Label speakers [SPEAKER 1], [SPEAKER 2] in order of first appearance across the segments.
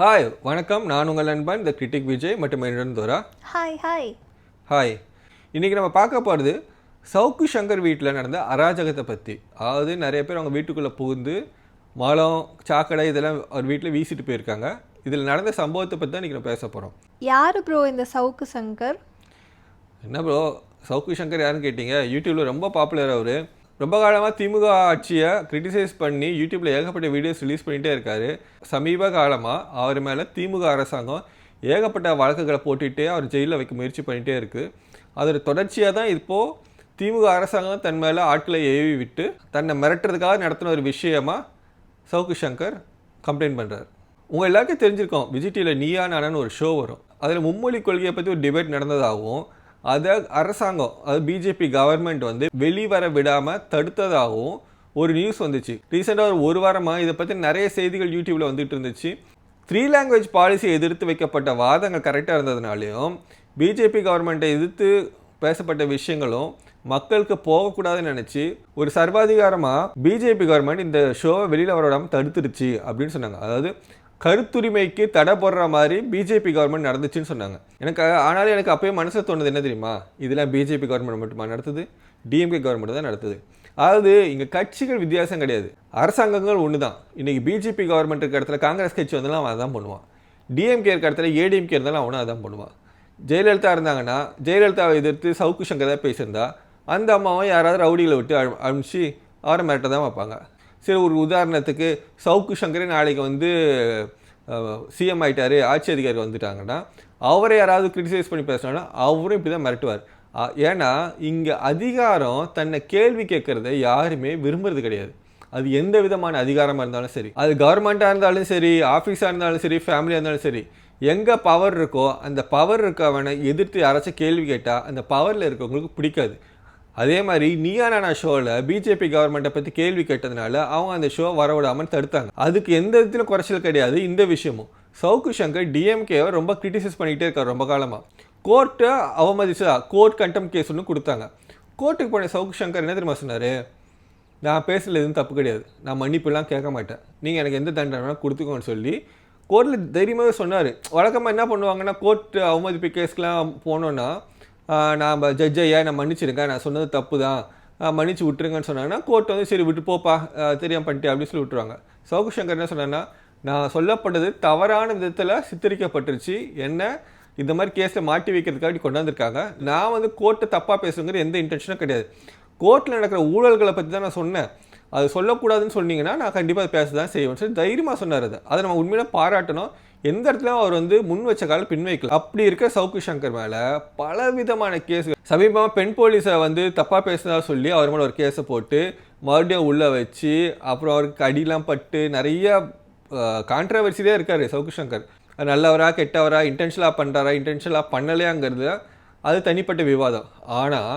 [SPEAKER 1] Hi வணக்கம். நான் உங்கள் நண்பன் த கிரிட்டிக் விஜய் மற்றும் என்னுடன் தோரா.
[SPEAKER 2] ஹாய் ஹாய்
[SPEAKER 1] ஹாய் இன்றைக்கி நம்ம பார்க்க போகிறது சவுக்கு சங்கர் வீட்டில் நடந்த அராஜகத்தை பற்றி அதாவது நிறைய பேர் அவங்க வீட்டுக்குள்ளே புகுந்து மலம் சாக்கடை இதெல்லாம் அவர் வீட்டில் வீசிட்டு போயிருக்காங்க. இதில் நடந்த சம்பவத்தை பற்றி தான் இன்றைக்கி நம்ம பேச போகிறோம்
[SPEAKER 2] யார் ப்ரோ இந்த சவுக்கு சங்கர்?
[SPEAKER 1] என்ன ப்ரோ சவுக்கு சங்கர் யாருன்னு கேட்டிங்க? யூடியூப்பில் ரொம்ப பாப்புலர் அவர். ரொம்ப காலமாக திமுக ஆட்சியை கிரிட்டிசைஸ் பண்ணி யூடியூப்பில் ஏகப்பட்ட வீடியோஸ் ரிலீஸ் பண்ணிகிட்டே இருக்காரு. சமீப காலமாக அவர் மேலே திமுக அரசாங்கம் ஏகப்பட்ட வழக்குகளை போட்டுகிட்டே அவர் ஜெயிலில் வைக்க முயற்சி பண்ணிகிட்டே இருக்குது அதோட தொடர்ச்சியாக தான் இப்போது திமுக அரசாங்கம் தன் மேலே ஆட்களை ஏவி விட்டு தன்னை மிரட்டுறதுக்காக நடத்தின ஒரு விஷயமாக சவுக்கு சங்கர் கம்ப்ளைண்ட் பண்ணுறாரு உங்கள் எல்லாருக்கும் தெரிஞ்சிருக்கோம் விஜய் டிவியில் நீயா நானான்னு ஒரு ஷோ வரும். அதில் மும்மொழி கொள்கையை பற்றி ஒரு டிபேட் நடந்ததாகவும் அதை அரசாங்கம் அது பிஜேபி கவர்மெண்ட் வந்து வெளிவர விடாமல் தடுத்ததாகவும் ஒரு நியூஸ் வந்துச்சு. ரீசெண்டாக ஒரு ஒரு வாரமாக இதை பற்றி நிறைய செய்திகள் யூடியூப்பில் வந்துட்டு இருந்துச்சு. த்ரீ லாங்குவேஜ் பாலிசியை எதிர்த்து வைக்கப்பட்ட வாதங்கள் கரெக்டாக இருந்ததுனாலையும் பிஜேபி கவர்மெண்ட்டை எதிர்த்து பேசப்பட்ட விஷயங்களும் மக்களுக்கு போகக்கூடாதுன்னு நினச்சி ஒரு சர்வாதிகாரமாக பிஜேபி கவர்மெண்ட் இந்த ஷோவை வெளியில் வர விடாமல் தடுத்துருச்சு அப்படின்னு சொன்னாங்க. அதாவது கருத்துரிமைக்கு தடை போடுற மாதிரி பிஜேபி கவர்மெண்ட் நடந்துச்சுன்னு சொன்னாங்க. எனக்கு ஆனாலும் எனக்கு அப்பயே மனசில் தோணுது என்ன தெரியுமா? இதெல்லாம் பிஜேபி கவர்மெண்ட் மட்டுமா நடத்துது? டிஎம்கே கவர்மெண்ட் தான் நடத்துது. அதாவது இங்கே கட்சிகள் வித்தியாசம் கிடையாது. அரசாங்கங்கள் ஒன்று தான் இன்றைக்கி பிஜேபி கவர்மெண்ட் இருக்க இடத்துல காங்கிரஸ் கட்சி வந்தாலும் அவன் தான் பண்ணுவான். டிஎம்கே இருக்க இடத்துல ஏடிஎம்கே இருந்தாலும் அவனும் அதான் பண்ணுவான். ஜெயலலிதா இருந்தாங்கன்னா ஜெயலலிதாவை எதிர்த்து சவுக்கு சங்கர் தான் பேசியிருந்தா அந்த அம்மாவும் யாராவது ரவுடிகளை விட்டு அனு- அனுப்பிச்சு அவரை மிரட்ட தான் வைப்பாங்க. சரி ஒரு உதாரணத்துக்கு சவுக்கு சங்கரே நாளைக்கு வந்து சிஎம் ஆகிட்டார் ஆட்சி அதிகாரி வந்துட்டாங்கன்னா அவரை யாராவது கிரிட்டிசைஸ் பண்ணி பேசினாலும் அவரும் இப்படி தான் மிரட்டுவார் ஏன்னா இங்கே அதிகாரம் தன்னை கேள்வி கேட்குறத யாருமே விரும்புறது கிடையாது. அது எந்த விதமான அதிகாரமாக இருந்தாலும் சரி அது கவர்மெண்ட்டாக இருந்தாலும் சரி ஆஃபீஸாக இருந்தாலும் சரி ஃபேமிலியாக இருந்தாலும் சரி எங்கே பவர் இருக்கோ அந்த பவர் இருக்கவனை எதிர்த்து யாராச்சும் கேள்வி கேட்டால் அந்த பவரில் இருக்கவங்களுக்கு பிடிக்காது. அதே மாதிரி நீயா நானா ஷோவில் பிஜேபி கவர்மெண்ட்டை பற்றி கேள்வி கேட்டதுனால அவங்க அந்த ஷோ வரவிடாமல் தடுத்தாங்க. அதுக்கு எந்த விதத்திலும் குறைச்சல் கிடையாது இந்த விஷயமும். சவுக்கு சங்கர் டிஎம்கேவை ரொம்ப கிரிட்டிசைஸ் பண்ணிகிட்டே இருக்கார் ரொம்ப காலமாக கோர்ட்டை அவமதிச்சா கோர்ட் கண்டம் கேஸ் ஒன்று கொடுத்தாங்க. கோர்ட்டுக்கு போன சவுக்கு சங்கர் என்ன தெரியுமா சொன்னார்? நான் பேசல எதுவும் தப்பு கிடையாது. நான் மன்னிப்புலாம் கேட்க மாட்டேன். நீங்கள் எனக்கு எந்த தண்டனை கொடுத்துக்கோன்னு சொல்லி கோர்ட்டில் தைரியமாகவே சொன்னார். வழக்கமாக என்ன பண்ணுவாங்கன்னா கோர்ட் அவமதிப்பு கேஸ்க்கெலாம் போனோன்னா நான் ஜட்ஜ் ஐயா நான் மன்னிச்சிருங்க நான் சொன்னது தப்பு தான் மன்னிச்சு விட்டுருங்கன்னு சொன்னாங்கன்னா கோர்ட் வந்து சரி விட்டு போப்பா. தெரியாமல் பண்ணிட்டேன் பண்ணிட்டு அப்படின்னு சொல்லி விட்டுருவாங்க. சவுக்கு சங்கர் என்ன சொன்னான்னா நான் சொல்லப்பட்டது தவறான விதத்தில் சித்தரிக்கப்பட்டுருச்சு. என்ன? இந்த மாதிரி கேஸை மாட்டி வைக்கிறதுக்காக கொண்டாந்துருக்காங்க. நான் வந்து கோர்ட்டை தப்பாக பேசுங்கிற எந்த இன்டென்ஷனும் கிடையாது. கோர்ட்டில் நடக்கிற ஊழல்களை பற்றி தான் நான் சொன்னேன். அது சொல்லக்கூடாதுன்னு சொன்னீங்கன்னா நான் கண்டிப்பாக அதை பேச தான் செய்வேன். தைரியமாக சொன்னார் அது. அதை நம்ம உண்மையில பாராட்டணும். எந்த இடத்துலையும் அவர் வந்து முன் வச்ச கால பின் வைக்கல. அப்படி இருக்க சவுக்கு சங்கர் மேலே பல விதமான கேஸ் சமீபமாக பெண் போலீஸை வந்து தப்பாக பேசுனதா சொல்லி அவர் மேலே ஒரு கேஸை போட்டு மறுபடியும் உள்ளே வச்சு அப்புறம் அவருக்கு அடிலாம் பட்டு நிறைய கான்ட்ரவர்சிலே இருக்கார் சவுக்கு சங்கர். நல்லவரா கெட்டவரா இன்டென்ஷனலாக பண்ணுறாரா இன்டென்ஷனலாக பண்ணலையாங்கிறது அது தனிப்பட்ட விவாதம். ஆனால்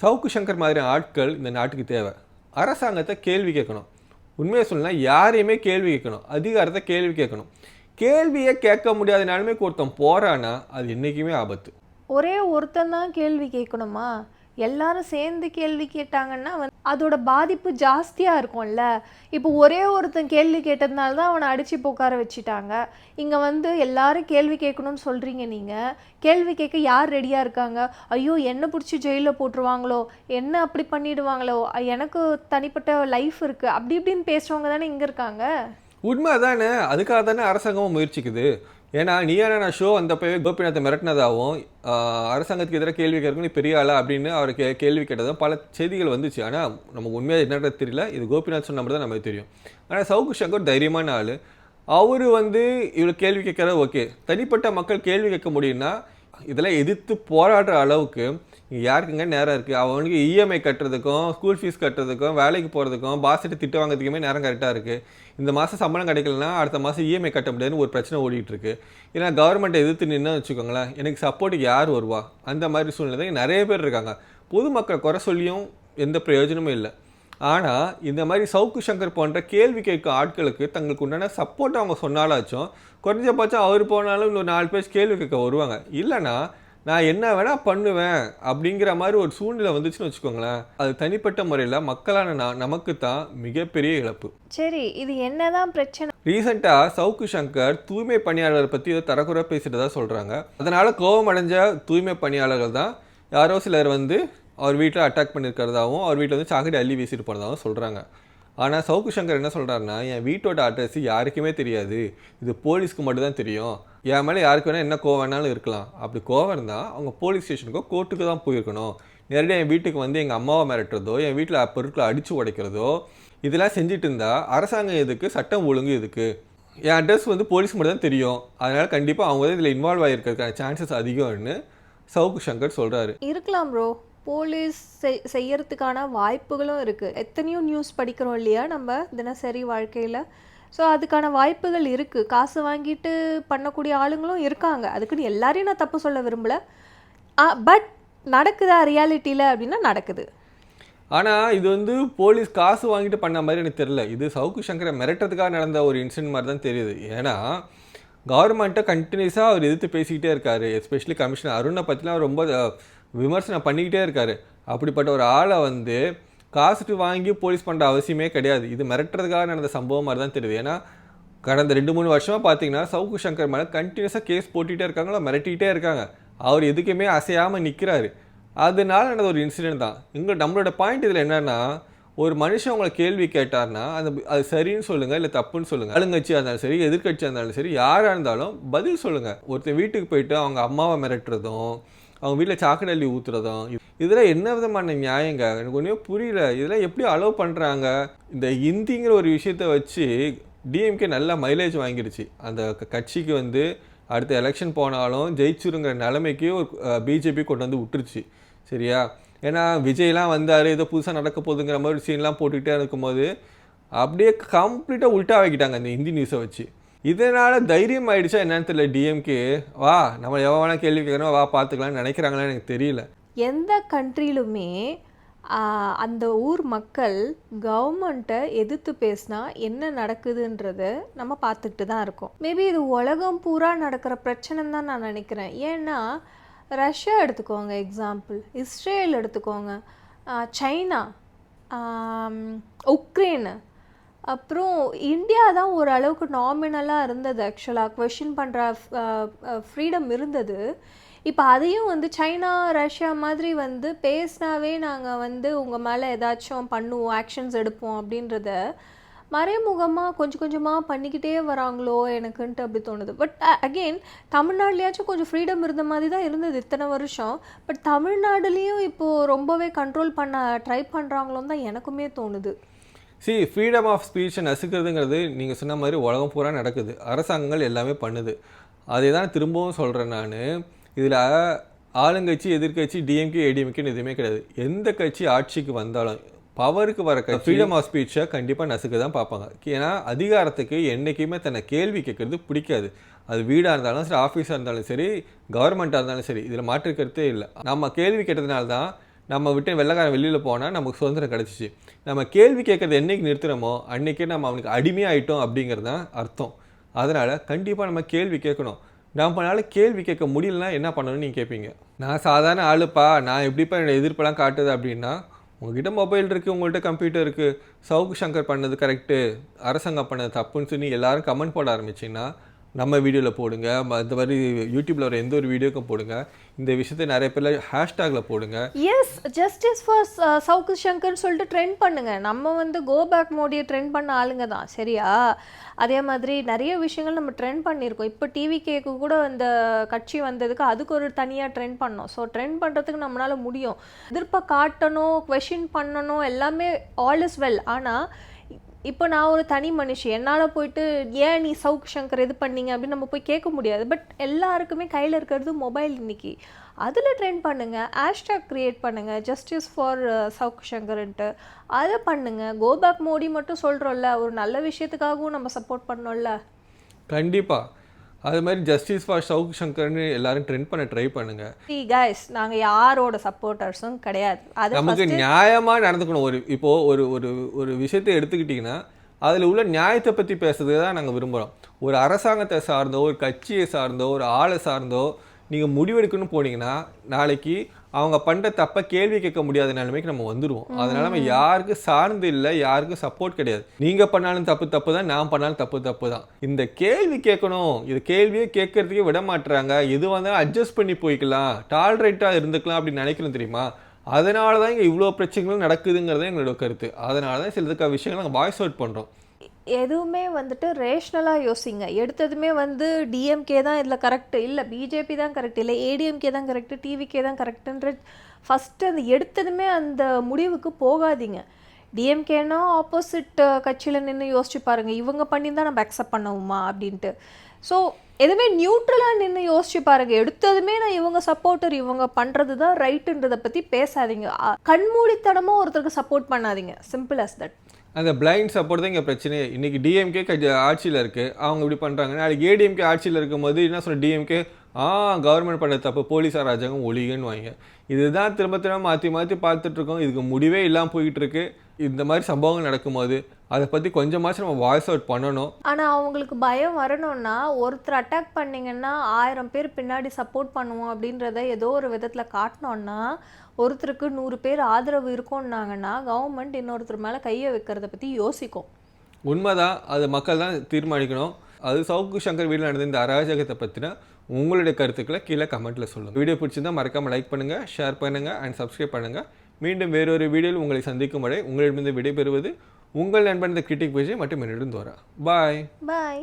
[SPEAKER 1] சவுக்கு சங்கர் மாதிரி ஆட்கள் இந்த நாட்டுக்கு தேவை. அரசாங்கத்தை கேள்வி கேட்கணும். உண்மையை சொல்லலாம் யாரையுமே கேள்வி கேட்கணும். அதிகாரத்தை கேள்வி கேட்கணும். கேள்வியை கேட்க முடியாத நிலைமைக்கு ஒருத்தன் போறானா அது என்றைக்குமே ஆபத்து.
[SPEAKER 2] ஒரே ஒருத்தன் தான் கேள்வி கேட்கணுமா? எல்லாரும் சேர்ந்து கேள்வி கேட்டாங்கன்னா வந்து அதோட பாதிப்பு ஜாஸ்தியாக இருக்கும்ல. இப்போ ஒரே ஒருத்தன் கேள்வி கேட்டதுனால தான் அவனை அடித்து உட்கார வச்சுட்டாங்க. இங்கே வந்து எல்லாரும் கேள்வி கேட்கணும்னு சொல்கிறீங்க நீங்கள் கேள்வி கேட்க யார் ரெடியாக இருக்காங்க? ஐயோ என்ன பிடிச்சி ஜெயிலில் போட்டுருவாங்களோ? என்ன அப்படி பண்ணிடுவாங்களோ? எனக்கு தனிப்பட்ட லைஃப் இருக்குது அப்படி இப்படின்னு பேசுகிறவங்க தானே இங்கே இருக்காங்க?
[SPEAKER 1] உண்மை தானே அதுக்காக தானே அரசாங்கமும் முயற்சிக்குது. ஏன்னா நீயா நான் ஷோ வந்தப்பவே கோபிநாத்தை மிரட்டினதாகவும் அரசாங்கத்துக்கு எதிராக கேள்வி கேட்கணும் நீ பெரிய ஆளா அப்படின்னு அவர் கே கேள்வி கேட்டதும் பல செய்திகள் வந்துச்சு. ஆனால் நமக்கு உண்மையாக என்னன்றது தெரியல. இது கோபிநாத் சொன்ன தான் நமக்கு தெரியும். ஆனால் சவுக்கு சங்கர் தைரியமான ஆள். அவர் வந்து இவ்வளோ கேள்வி கேட்குறது ஓகே தனிப்பட்ட மக்கள் கேள்வி கேட்க முடியும்னா இதெல்லாம் எதிர்த்து போராடுற அளவுக்கு யாருக்குங்க நேரம் இருக்குது அவனுக்கு இஎம்ஐ கட்டுறதுக்கும் ஸ்கூல் ஃபீஸ் கட்டுறதுக்கும் வேலைக்கு போகிறதுக்கும் பாசிட்டு திட்டு வாங்குறதுக்குமே நேரம் கரெக்டாக இருக்குது இந்த மாதம் சம்பளம் கிடைக்கலனா அடுத்த மாதம் இஎம்ஐ கட்ட முடியாதுன்னு ஒரு பிரச்சனை ஓடிட்டுருக்கு ஏன்னா கவர்மெண்ட்டை எதிர்த்து நின்று வச்சுக்கோங்களேன் எனக்கு சப்போர்ட்டுக்கு யார் வருவா? அந்த மாதிரி சூழ்நிலை தான் நிறைய பேர் இருக்காங்க. பொதுமக்களை குறை சொல்லியும் எந்த பிரயோஜனமும் இல்லை. ஆனால் இந்த மாதிரி சவுக்கு சங்கர் போன்ற கேள்வி கேட்கும் ஆட்களுக்கு தங்களுக்கு உண்டான சப்போர்ட் அவங்க சொன்னாலாச்சும் குறைஞ்சபட்சம் அவர் போனாலும் இன்னொரு நாலு பேர் கேள்வி கேட்க வருவாங்க. இல்லைன்னா நான் என்ன வேணா பண்ணுவேன் அப்படிங்கிற மாதிரி ஒரு சூழ்நிலை வந்துச்சுன்னு வச்சுக்கோங்களேன். அது தனிப்பட்ட முறையில் மக்களான நான் நமக்கு தான் மிகப்பெரிய இழப்பு.
[SPEAKER 2] சரி இது என்னதான் பிரச்சனை?
[SPEAKER 1] ரீசெண்டாக சவுக்கு சங்கர் தூய்மை பணியாளர் பற்றி ஏதோ தரக்குறை பேசிட்டதா சொல்கிறாங்க அதனால் கோபம் அடைஞ்ச தூய்மை பணியாளர்கள் தான் யாரோ சிலர் வந்து அவர் வீட்டில் அட்டாக் பண்ணியிருக்கிறதாவும் அவர் வீட்டில் வந்து சாக்கடை அள்ளி வீசிட்டு போனதாகவும் சொல்கிறாங்க ஆனால் சவுக்கு சங்கர் என்ன சொல்கிறாருன்னா என் வீட்டோட அட்ரஸ் யாருக்குமே தெரியாது. இது போலீஸ்க்கு மட்டும்தான் தெரியும். என் மேலே யாருக்கு வேணால் என்ன கோவம் வேணாலும் இருக்கலாம். அப்படி கோவம் இருந்தால் அவங்க போலீஸ் ஸ்டேஷனுக்கோ கோர்ட்டுக்கு தான் போயிருக்கணும். நேரடியாக என் வீட்டுக்கு வந்து எங்கள் அம்மாவை மிரட்டுறதோ என் வீட்டில் பொருட்களை அடித்து உடைக்கிறதோ இதெல்லாம் செஞ்சுட்டு இருந்தால் அரசாங்கம் எதுக்கு? சட்டம் ஒழுங்கு எதுக்கு? என் அட்ரஸ் வந்து போலீஸ் மட்டும் தான் தெரியும். அதனால் கண்டிப்பாக அவங்க தான் இதில் இன்வால்வ் ஆகிருக்கிறதுக்கான சான்சஸ் அதிகம்னு சவுக்கு சங்கர் சொல்கிறாரு
[SPEAKER 2] இருக்கலாம் ப்ரோ போலீஸ் செய் செய்யறதுக்கான வாய்ப்புகளும் இருக்குது எத்தனையோ நியூஸ் படிக்கிறோம் இல்லையா நம்ம தினசரி வாழ்க்கையில்? ஸோ அதுக்கான வாய்ப்புகள் இருக்குது காசு வாங்கிட்டு பண்ணக்கூடிய ஆளுங்களும் இருக்காங்க. அதுக்குன்னு எல்லாரையும் நான் தப்பு சொல்ல விரும்பலை. பட் நடக்குதா ரியாலிட்டியில் அப்படின்னா நடக்குது.
[SPEAKER 1] ஆனால் இது வந்து போலீஸ் காசு வாங்கிட்டு பண்ண மாதிரி எனக்கு தெரியல. இது சவுக்கு சங்கரை மிரட்டுறதுக்காக நடந்த ஒரு இன்சிடென்ட் மாதிரி தான் தெரியுது. ஏன்னா கவர்மெண்ட்டை கண்டினியூஸாக அவர் எதிர்த்து பேசிக்கிட்டே இருக்காரு. எஸ்பெஷலி கமிஷனர் அருணை பற்றிலாம் ரொம்ப விமர்சனம் பண்ணிக்கிட்டே இருக்காரு. அப்படிப்பட்ட ஒரு ஆளை வந்து காசுட்டு வாங்கி போலீஸ் பண்ணுற அவசியமே கிடையாது. இது மிரட்டுறதுக்காக நடந்த சம்பவம் மாதிரி தான் தெரியுது. ஏன்னா கடந்த ரெண்டு மூணு வருஷமாக பார்த்தீங்கன்னா சவுக்கு சங்கர் மேலே கண்டினியூஸாக கேஸ் போட்டுகிட்டே இருக்காங்களோ மிரட்டிகிட்டே இருக்காங்க. அவர் எதுக்குமே அசையாமல் நிற்கிறாரு அதனால நடந்த ஒரு இன்சிடென்ட் தான். இங்கே நம்மளோட பாயிண்ட் இதில் என்னென்னா ஒரு மனுஷன் உங்களை கேள்வி கேட்டார்னா அந்த அது சரின்னு சொல்லுங்கள் இல்லை தப்புன்னு சொல்லுங்கள் ஆளுங்கட்சியாக இருந்தாலும் சரி எதிர்க்கட்சியாக இருந்தாலும் சரி யாராக இருந்தாலும் பதில் சொல்லுங்கள் ஒருத்தர் வீட்டுக்கு போயிட்டு அவங்க அம்மாவை மிரட்டுறதும் அவங்க வீட்டில் சாக்கடை அள்ளி ஊற்றுறதும் இதெல்லாம் என்ன விதமான நியாயங்க? எனக்கு ஒன்றுமே புரியல. இதெல்லாம் எப்படி அலோவ் பண்ணுறாங்க இந்த ஹிந்திங்கிற ஒரு விஷயத்த வச்சு டிஎம்கே நல்லா மைலேஜ் வாங்கிடுச்சு. அந்த கட்சிக்கு வந்து அடுத்த எலெக்ஷன் போனாலும் ஜெயிச்சிருங்கிற நிலைமைக்கு ஒரு பிஜேபி கொண்டு வந்து விட்டுருச்சு. சரியா? ஏன்னா விஜய்லாம் வந்தார் ஏதோ புதுசாக நடக்க போகுதுங்கிற மாதிரி சீன்லாம் போட்டுக்கிட்டே இருக்கும்போது அப்படியே கம்ப்ளீட்டாக உல்ட்டா வைக்கிட்டாங்க அந்த ஹிந்தி நியூஸை வச்சு. இதனால் தைரியம் ஆயிடுச்சா என்னன்னு தெரியல டிஎம்கே வா நம்ம எவ்வளோ வேணா கேள்வி கேட்கணும் வா பார்த்துக்கலாம்னு நினைக்கிறாங்களான்னு எனக்கு தெரியல.
[SPEAKER 2] எந்த கண்ட்ரிலுமே அந்த ஊர் மக்கள் கவர்மெண்ட்டை எதிர்த்து பேசினா என்ன நடக்குதுன்றத நம்ம பார்த்துக்கிட்டு தான் இருக்கோம். மேபி இது உலகம் பூரா நடக்கிற பிரச்சனைன்னு தான் நான் நினைக்கிறேன். ஏன்னா ரஷ்யா எடுத்துக்கோங்க எக்ஸாம்பிள் இஸ்ரேல் எடுத்துக்கோங்க. China Ukraine. அப்புறம் இந்தியா தான் ஓரளவுக்கு நாமினலாக இருந்தது ஆக்சுவலாக கொஷின் பண்ணுற ஃப்ரீடம் இருந்தது. இப்போ அதையும் வந்து சைனா ரஷ்யா மாதிரி வந்து பேசினாவே நாங்கள் வந்து உங்கள் மேலே ஏதாச்சும் பண்ணுவோம் ஆக்ஷன்ஸ் எடுப்போம் அப்படின்றத மறைமுகமாக கொஞ்சம் கொஞ்சமாக பண்ணிக்கிட்டே வராங்களோ எனக்குன்ட்டு அப்படி தோணுது. பட் அகெயின் தமிழ்நாடுலையாச்சும் கொஞ்சம் ஃப்ரீடம் இருந்த மாதிரி தான் இருந்தது இத்தனை வருஷம். பட் தமிழ்நாடுலேயும் இப்போது ரொம்பவே கண்ட்ரோல் பண்ண ட்ரை பண்ணுறாங்களோன்னு தான் எனக்குமே தோணுது.
[SPEAKER 1] சி ஃப்ரீடம் ஆஃப் ஸ்பீச்சை நசுக்கிறதுங்கிறது நீங்கள் சொன்ன மாதிரி உலகம் பூரா நடக்குது. அரசாங்கங்கள் எல்லாமே பண்ணுது. அதை தான் திரும்பவும் சொல்கிறேன் நான். இதில் ஆளுங்கட்சி எதிர்க்கட்சி டிஎம்கே ஏடிஎம்கேன்னு எதுவுமே கிடையாது. எந்த கட்சி ஆட்சிக்கு வந்தாலும் பவருக்கு வர கட்சி ஃப்ரீடம் ஆஃப் ஸ்பீச்சை கண்டிப்பாக நசுக்க தான் பார்ப்பாங்க. ஏன்னா அதிகாரத்துக்கு என்றைக்குமே தன்னை கேள்வி கேட்குறது பிடிக்காது. அது வீடாக இருந்தாலும் சரி ஆஃபீஸாக இருந்தாலும் சரி கவர்மெண்ட்டாக இருந்தாலும் சரி இதில் மாற்று கருத்தே இல்லை. நம்ம கேள்வி கேட்டதுனால தான் நம்ம விட்டு வெள்ளைக்காரன் வெளியில் போனால் நமக்கு சுதந்திரம் கிடச்சிச்சு. நம்ம கேள்வி கேட்குறது என்றைக்கு நிறுத்துறோமோ அன்றைக்கே நம்ம அவனுக்கு அடிமையாயிட்டோம் அப்படிங்கிறது தான் அர்த்தம். அதனால் கண்டிப்பாக நம்ம கேள்வி கேட்கணும். நம்மளால கேள்வி கேட்க முடியலனா என்ன பண்ணணும்னு நீங்கள் கேட்பீங்க? நான் சாதாரண ஆளுப்பா நான் எப்படிப்பா என்னோட எதிர்ப்பெல்லாம் காட்டுது அப்படின்னா உங்ககிட்ட மொபைல் இருக்குது உங்கள்கிட்ட கம்ப்யூட்டர் இருக்குது சவுக்கு சங்கர் பண்ணது கரெக்டு அரசாங்கம் பண்ணது தப்புன்னு சொல்லி எல்லாரும் கமெண்ட் போட ஆரம்பிச்சிங்கன்னா நம்ம வீடியோவில் போடுங்க. இந்த மாதிரி யூடியூப்பில் வர எந்த ஒரு வீடியோக்கும் போடுங்க. இந்த விஷயத்தை நிறைய பேர்ல ஹேஷ்டேக்கில் போடுங்க.
[SPEAKER 2] எஸ் ஜஸ்டிஸ் ஃபார் சவுக்கு சங்கர்னு சொல்லிட்டு ட்ரெண்ட் பண்ணுங்க. நம்ம வந்து கோ பேக் மோடியை ட்ரெண்ட் பண்ண ஆளுங்க தான் சரியா? அதே மாதிரி நிறைய விஷயங்கள் நம்ம ட்ரெண்ட் பண்ணியிருக்கோம். இப்போ டிவி கேக்கு கூட இந்த கட்சி வந்ததுக்கு அதுக்கு ஒரு தனியாக ட்ரெண்ட் பண்ணோம். ஸோ ட்ரெண்ட் பண்ணுறதுக்கு நம்மளால முடியும். எதிர்ப்பை காட்டணும் கொஷின் பண்ணணும் எல்லாமே ஆல் இஸ் வெல் ஆனால் இப்போ நான் ஒரு தனி மனுஷன் என்னால் போயிட்டு ஏன் நீ சவுக் சங்கர் இது பண்ணீங்க அப்படின்னு நம்ம போய் கேட்க முடியாது. பட் எல்லாருக்குமே கையில் இருக்கிறது மொபைல் இன்னைக்கு. அதில் ட்ரெண்ட் பண்ணுங்கள் ஹேஷ்டாக் க்ரியேட் பண்ணுங்கள் ஜஸ்டிஸ் ஃபார் uh, சவுக் சங்கர்ன்ட்டு. அதை பண்ணுங்கள் கோபேக் மோடி மட்டும் சொல்கிறோம்ல ஒரு நல்ல விஷயத்துக்காகவும் நம்ம சப்போர்ட் பண்ணோம்ல.
[SPEAKER 1] கண்டிப்பாக அது மாதிரி ஜஸ்டிஸ் ஃபார் சவுக் சங்கர்னு எல்லாரும் ட்ரெண்ட் பண்ண ட்ரை பண்ணுங்க.
[SPEAKER 2] கைஸ் நாங்கள் யாரோட சப்போர்ட்டர்ஸும் கிடையாது. அது
[SPEAKER 1] நமக்கு நியாயமா நடந்துக்கணும். ஒரு இப்போ ஒரு ஒரு ஒரு விஷயத்தை எடுத்துக்கிட்டிங்கன்னா அதில் உள்ள நியாயத்தை பற்றி பேசுறதுக்கு தான் நாங்கள் விரும்புகிறோம் ஒரு அரசாங்கத்தை சார்ந்தோ ஒரு கட்சியை சார்ந்தோ ஒரு ஆளை சார்ந்தோ நீங்கள் முடிவெடுக்கணும்னு போனீங்கன்னா நாளைக்கு அவங்க பண்ணுற தப்பை கேள்வி கேட்க முடியாத நிலைமைக்கு நம்ம வந்துடுவோம் அதனால நம்ம யாருக்கு சார்ந்து இல்லை யாருக்கும் சப்போர்ட் கிடையாது. நீங்கள் பண்ணாலும் தப்பு தப்பு தான். நான் பண்ணாலும் தப்பு தப்பு தான். இந்த கேள்வி கேட்கணும். இது கேள்வியே கேட்கறதுக்கே விட மாட்டுறாங்க எது வந்தாலும் அட்ஜஸ்ட் பண்ணி போய்க்கலாம். டாலரேட்டாக இருந்துக்கலாம் அப்படின்னு நினைக்கணும் தெரியுமா? அதனால தான் இங்கே இவ்வளோ பிரச்சனைகளும் நடக்குதுங்கிறது எங்களோட கருத்து. அதனால தான் சிலதுக்காக விஷயங்கள் நாங்கள் வாய்ஸ் அவுட் பண்ணுறோம்
[SPEAKER 2] எதுவுமே வந்துட்டு ரேஷ்னலாக யோசிங்க. எடுத்ததுமே வந்து டிஎம்கே தான் இதில் கரெக்ட் இல்லை பிஜேபி தான் கரெக்ட் இல்லை ஏடிஎம்கே தான் கரெக்டு டிவிகே தான் கரெக்டுன்ற ஃபஸ்ட்டு அந்த எடுத்ததுமே அந்த முடிவுக்கு போகாதீங்க. டிஎம்கேனா ஆப்போசிட் கட்சியில் நின்று யோசிச்சு பாருங்கள் இவங்க பண்ணி தான் நம்ம அக்செப்ட் பண்ணவுமா அப்படின்ட்டு. ஸோ எதுவுமே நியூட்ரலாக நின்று யோசிச்சு பாருங்கள் எடுத்ததுமே நான் இவங்க சப்போர்ட்டர் இவங்க பண்ணுறது தான் ரைட்டுன்றதை பற்றி பேசாதீங்க கண்மூடித்தனமாக ஒருத்தருக்கு சப்போர்ட் பண்ணாதீங்க. சிம்பிள் அஸ் தட்
[SPEAKER 1] அந்த பிளைண்ட் சப்போர்ட் தான் இங்கே பிரச்சனையே. இன்றைக்கி டிஎம்கே ஆட்சியில் இருக்குது அவங்க இப்படி பண்ணுறாங்க நாளைக்கு ஏடிஎம்கே ஆட்சியில் இருக்கும்போது என்ன சொல்ல டிஎம்கே ஆ கவர்மெண்ட் பண்ண தப்பு. போலீஸார் ராஜாங்கம் ஒழிகன்னு வாங்க இதுதான் திரும்ப திரும்ப மாற்றி மாற்றி பார்த்துட்ருக்கோம் இதுக்கு முடிவே இல்லாமல் போயிட்டு இருக்கு இந்த மாதிரி சம்பவங்கள் நடக்கும்போது அதை பற்றி கொஞ்சமாச்சும் நம்ம வாய்ஸ் அவுட் பண்ணணும்.
[SPEAKER 2] ஆனால் அவங்களுக்கு பயம் வரணும்னா ஒருத்தர் அட்டாக் பண்ணிங்கன்னா ஆயிரம் பேர் பின்னாடி சப்போர்ட் பண்ணுவோம் அப்படின்றத ஏதோ ஒரு விதத்தில் காட்டினோன்னா ஒருத்தருக்கு நூறு பேர் ஆதரவு இருக்கும்னாங்கன்னா கவர்மெண்ட் இன்னொருத்தர் மேலே கையை வைக்கிறத பற்றி யோசிக்கும்.
[SPEAKER 1] உண்மைதான். அது மக்கள் தான் தீர்மானிக்கணும். அது சவுக்கு சங்கர் வீட்டில் நடந்த இந்த அராஜகத்தை பற்றின உங்களுடைய கருத்துக்களை கீழே கமெண்ட்டில் சொல்லுங்கள் வீடியோ பிடிச்சிருந்தா மறக்காமல் லைக் பண்ணுங்கள் ஷேர் பண்ணுங்கள் அண்ட் சப்ஸ்கிரைப் பண்ணுங்கள் மீண்டும் வேறொரு வீடியோவில் உங்களை சந்திக்கும் வரை உங்களிடமிருந்து விடைபெறுவது உங்கள் நண்பன் இந்த கிரிட்டிக் விஜய் மற்றும் என்னிடம் தோரா பாய்
[SPEAKER 2] பாய்